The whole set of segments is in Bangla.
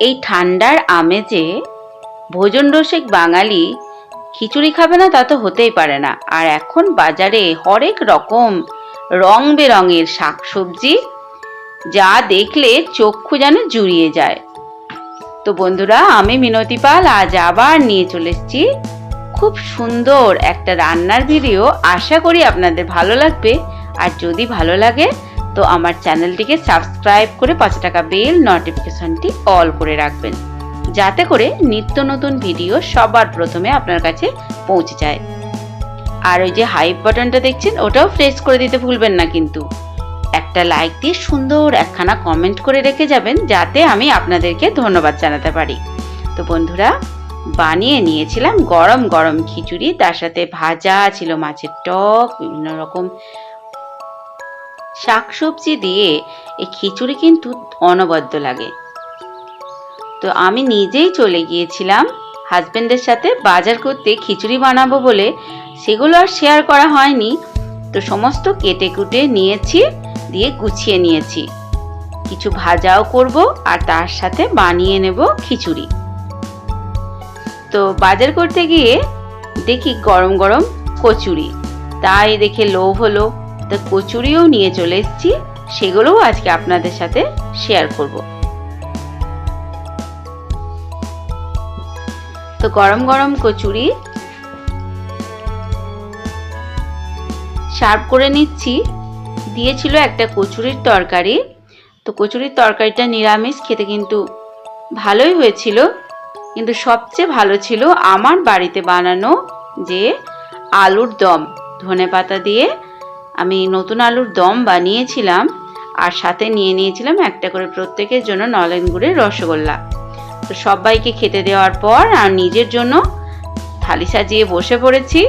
এই ঠান্ডার আমেজে ভোজন রসিক বাঙালি খিচুড়ি খাবে না তা তো হতেই পারে না। আর এখন বাজারে হরেক রকম রং বেরঙের শাকসবজি, যা দেখলে চক্ষু যেন জুড়িয়ে যায়। তো বন্ধুরা, আমি মিনতি পাল, আজ আবার নিয়ে চলে এসেছি খুব সুন্দর একটা রান্নার ভিডিও। আশা করি আপনাদের ভালো লাগবে। আর যদি ভালো লাগে তো আমার চ্যানেলটিকে সাবস্ক্রাইব করে পাঁচ টাকা বেল নোটিফিকেশনটি অল করে রাখবেন, যাতে করে নিত্য নতুন ভিডিও সবার প্রথমে আপনার কাছে পৌঁছে যায়। আর ওই যে হাইপ বাটনটা দেখছেন, ওটাও প্রেস করে দিতে ভুলবেন না কিন্তু। একটা লাইক দিয়ে সুন্দর একখানা কমেন্ট করে রেখে যাবেন, যাতে আমি আপনাদেরকে ধন্যবাদ জানাতে পারি। তো বন্ধুরা, বানিয়ে নিয়েছিলাম গরম গরম খিচুড়ি, তার সাথে ভাজা ছিল মাছের টক, বিভিন্ন রকম শাকসবজি দিয়ে এই খিচুড়ি কিন্তু অনবদ্য লাগে। তো আমি নিজেই চলে গিয়েছিলাম হাজবেন্ডের সাথে বাজার করতে খিচুড়ি বানাবো বলে। সেগুলো আর শেয়ার করা হয়নি। তো সমস্ত কেটে কুটে নিয়েছি, দিয়ে গুছিয়ে নিয়েছি। কিছু ভাজাও করব আর তার সাথে বানিয়ে নেব খিচুড়ি। তো বাজার করতে গিয়ে দেখি গরম গরম কচুরি। তাই দেখে লোভ হলো। তো কচুরিও নিয়ে চলে এসেছি, সেগুলোও আজকে আপনাদের সাথে শেয়ার করব। তো গরম গরম কচুরি সার্ভ করে নিচ্ছি। দিয়েছিল একটা কচুরির তরকারি। তো কচুরির তরকারিটা নিরামিষ, খেতে কিন্তু ভালোই হয়েছিল। কিন্তু সবচেয়ে ভালো ছিল আমার বাড়িতে বানানো যে আলুর দম ধনে পাতা দিয়ে আমি নতুন আলুর দম বানিয়েছিলাম আর সাথে নিয়ে নিয়েছিলাম একটা করে প্রত্যেকের জন্য নলেন গুড়ের রসগোল্লা। তো সবাইকে খেতে দেওয়ার পর আর নিজের জন্য থালি সাজিয়ে বসে পড়েছি।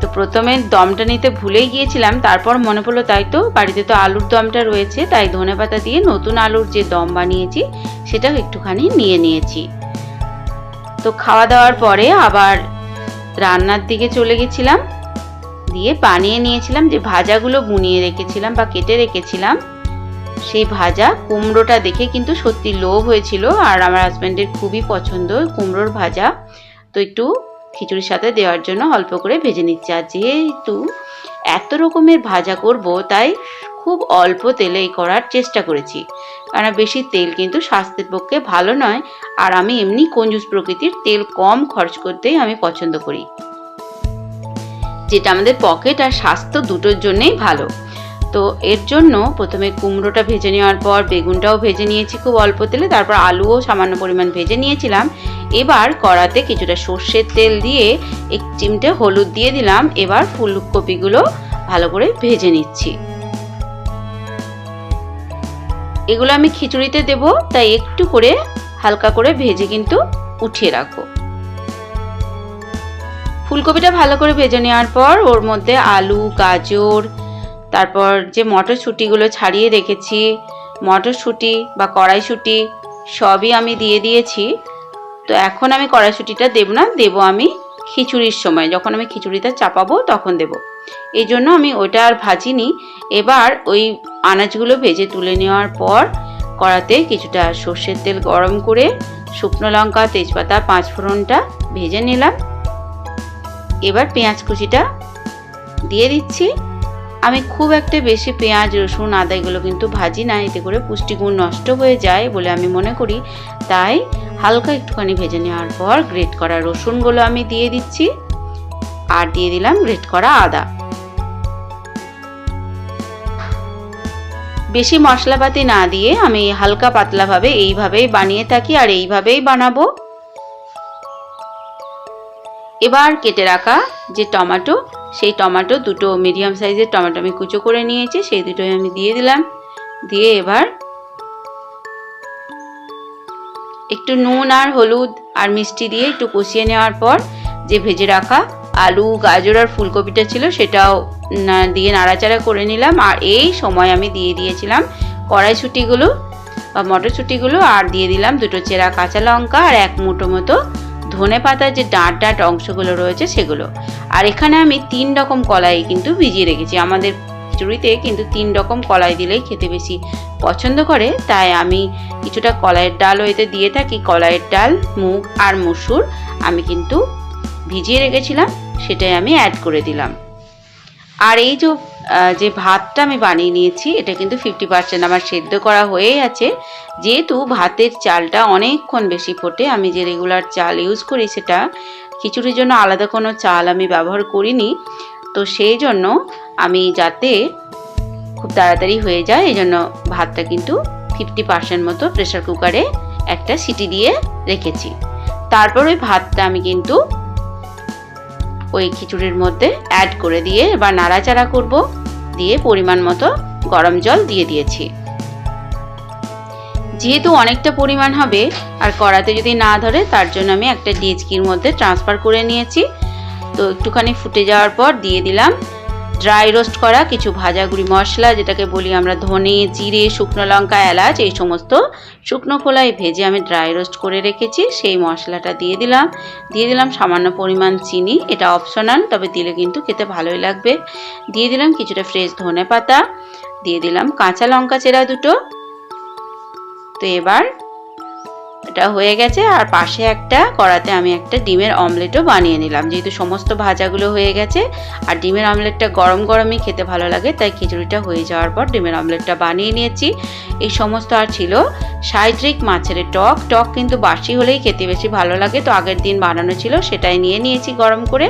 তো প্রথমে দমটা নিতে ভুলেই গিয়েছিলাম, তারপর মনে পড়ল তাই তো, বাড়িতে তো আলুর দমটা রয়েছে, তাই ধনে পাতা দিয়ে নতুন আলুর যে দম বানিয়েছি সেটাও একটুখানি নিয়ে নিয়েছি। তো খাওয়া দাওয়ার পরে আবার রান্নার দিকে চলে গেছিলাম। দিয়ে বানিয়ে নিয়েছিলাম, যে ভাজাগুলো বুনিয়ে রেখেছিলাম বা কেটে রেখেছিলাম, সেই ভাজা কুমড়োটা দেখে কিন্তু সত্যি লোভ হয়েছিল আর আমার হাজব্যান্ডের খুবই পছন্দ কুমড়োর ভাজা। তো একটু খিচুড়ির সাথে দেওয়ার জন্য অল্প করে ভেজে নিচ্ছি। আর যেহেতু এত রকমের ভাজা করব, তাই খুব অল্প তেলেই করার চেষ্টা করেছি। কারণ বেশি তেল কিন্তু স্বাস্থ্যের পক্ষে ভালো নয়। আর আমি এমনি কঞ্জুস প্রকৃতির তেল কম খরচ করতেই আমি পছন্দ করি। যেটা আমাদের পকেট আর স্বাস্থ্য দুটোর জন্যেই ভালো। তো এর জন্য প্রথমে কুমড়োটা ভেজে নেওয়ার পর বেগুনটাও ভেজে নিয়েছি খুব অল্প তেলে, তারপর আলুও সামান্য পরিমাণ ভেজে নিয়েছিলাম। এবার কড়াতে কিছুটা সর্ষের তেল দিয়ে এক চিমটে হলুদ দিয়ে দিলাম। এবার ফুলকপিগুলো ভালো করে ভেজে নিচ্ছি। এগুলো আমি খিচুড়িতে দেব, তাই একটু করে হালকা করে ভেজে কিন্তু উঠিয়ে রাখব। ফুলকপিটা ভালো করে ভেজে নেওয়ার পর ওর মধ্যে আলু, গাজর, তারপর যে মটরশুঁটিগুলো ছাড়িয়ে রেখেছি, মটরশুঁটি বা কড়াইশুঁটি সবই আমি দিয়ে দিয়েছি। তো এখন আমি কড়াইশুঁটিটা দেব না, দেব আমি খিচুড়ির সময়। যখন আমি খিচুড়িটা চাপাবো তখন দেব। এই জন্য আমি ওটা আর ভাজিনি। এবার ওই আনাজগুলো ভেজে তুলে নেওয়ার পর কড়াতে কিছুটা সর্ষের তেল গরম করে শুকনো লঙ্কা, তেজপাতা পাঁচ ফোড়নটা ভেজে নিলাম। এবার পেঁয়াজ কুচিটা দিয়ে দিচ্ছি। আমি খুব একটা বেশি পেঁয়াজ, রসুন, আদা এগুলো কিন্তু ভাজি না, এতে করে পুষ্টিগুণ নষ্ট হয়ে যায় বলে আমি মনে করি। তাই হালকা একটুখানি ভেজে নেওয়ার পর গ্রেট করা রসুনগুলো আমি দিয়ে দিচ্ছি আর দিয়ে দিলাম গ্রেট করা আদা। বেশি মশলাপাতি না দিয়ে আমি হালকা পাতলাভাবে এইভাবেই বানিয়ে থাকি আর এইভাবেই বানাবো। এবার কেটে রাখা যে টমেটো, সেই টমেটো দুটো মিডিয়াম সাইজের টমেটো আমি কুচো করে নিয়েছি, সেই দুটোই আমি দিয়ে দিলাম। দিয়ে এবার একটু নুন আর হলুদ আর মিষ্টি দিয়ে একটু কষিয়ে নেওয়ার পর যে ভেজে রাখা আলু, গাজর আর ফুলকপিটা ছিল সেটাও দিয়ে নাড়াচাড়া করে নিলাম। আর এই সময় আমি দিয়ে দিয়েছিলাম কড়াইশুঁটিগুলো বা মটরশুঁটিগুলো, আর দিয়ে দিলাম দুটো চেরা কাঁচা লঙ্কা আর এক মুঠো মতো ধনে পাতার যে ডাঁট ডাঁট অংশগুলো রয়েছে সেগুলো। আর এখানে আমি তিন রকম কলাই কিন্তু ভিজিয়ে রেখেছি। আমাদের খিচুড়িতে কিন্তু তিন রকম কলাই দিলেই খেতে বেশি পছন্দ করে। তাই আমি কিছুটা কলাইয়ের ডালও এতে দিয়ে থাকি। কলাইয়ের ডাল, মুগ আর মসুর আমি কিন্তু ভিজিয়ে রেখেছিলাম। সেটাই আমি অ্যাড করে দিলাম। আর এই যে যে ভাতটা আমি বানিয়ে নিয়েছি, এটা কিন্তু ফিফটি পার্সেন্ট আমার সেদ্ধ করা হয়েই আছে। যেহেতু ভাতের চালটা অনেকক্ষণ বেশি ফোটে, আমি যে রেগুলার চাল ইউজ করি সেটা, খিচুড়ির জন্য আলাদা কোনো চাল আমি ব্যবহার করিনি। তো সেই জন্য আমি যাতে খুব তাড়াতাড়ি হয়ে যায়, এই জন্য ভাতটা কিন্তু ফিফটি পার্সেন্ট মতো প্রেশার কুকারে একটা সিটি দিয়ে রেখেছি। তারপর ওই ভাতটা আমি কিন্তু ওই খিচুড়ির মধ্যে অ্যাড করে দিয়ে এবার নাড়াচাড়া করব, দিয়ে পরিমাণ মতো গরম জল দিয়ে দিয়েছি। যেহেতু অনেকটা পরিমাণ হবে, আর কড়াতে যদি না ধরে, তার জন্য আমি একটা ডিচকির মধ্যে ট্রান্সফার করে নিয়েছি। তো একটুখানি ফুটে যাওয়ার পর দিয়ে দিলাম। ড্রাই রোস্ট করা, কিছু ভাজা গুঁড়ি মশলা, যেটাকে বলি আমরা ধনে, জিরে, শুকনো লঙ্কা, এলাচ, এই সমস্ত শুকনো খোলায় ভেজে আমি ড্রাই রোস্ট করে রেখেছি। সেই মশলাটা দিয়ে দিলাম। দিয়ে দিলাম সামান্য পরিমাণ চিনি। এটা অপশনাল তবে দিলে কিন্তু খেতে ভালোই লাগবে। দিয়ে দিলাম কিছুটা ফ্রেশ ধনে পাতা দিয়ে দিলাম কাঁচা লঙ্কা চেরা দুটো। তো এবার এটা হয়ে গেছে আর পাশে একটা কড়াতে আমি একটা ডিমের অমলেটও বানিয়ে নিলাম। যেহেতু সমস্ত ভাজাগুলো হয়ে গেছে আর ডিমের অমলেটটা গরম গরমই খেতে ভালো লাগে, তাই খিচুড়িটা হয়ে যাওয়ার পর ডিমের অমলেটটা বানিয়ে নিয়েছি। এই সমস্ত আর ছিল সাইড্রিক মাছের টক। টক কিন্তু বাসি হলেই খেতে বেশি ভালো লাগে, তো আগের দিন বানানো ছিল সেটাই নিয়ে নিয়েছি গরম করে।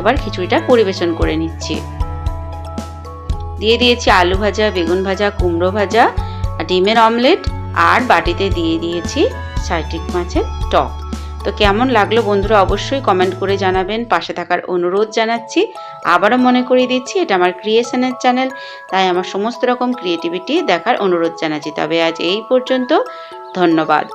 এবার খিচুড়িটা পরিবেশন করে নিচ্ছি। দিয়ে দিয়েছি আলু ভাজা, বেগুন ভাজা, কুমড়ো ভাজা আর ডিমের অমলেট আর বাটিতে দিয়ে দিয়েছি সাইট্রিক মাছের টক। তো কেমন লাগল বন্ধুরা অবশ্যই কমেন্ট করে জানাবেন। পাশে থাকার অনুরোধ জানাচ্ছি। আবারও মনে করিয়ে দিচ্ছি, এটা আমার ক্রিয়েশনের চ্যানেল তাই আমার সমস্ত রকম ক্রিয়েটিভিটি দেখার অনুরোধ জানাচ্ছি। তবে আজ এই পর্যন্ত, ধন্যবাদ।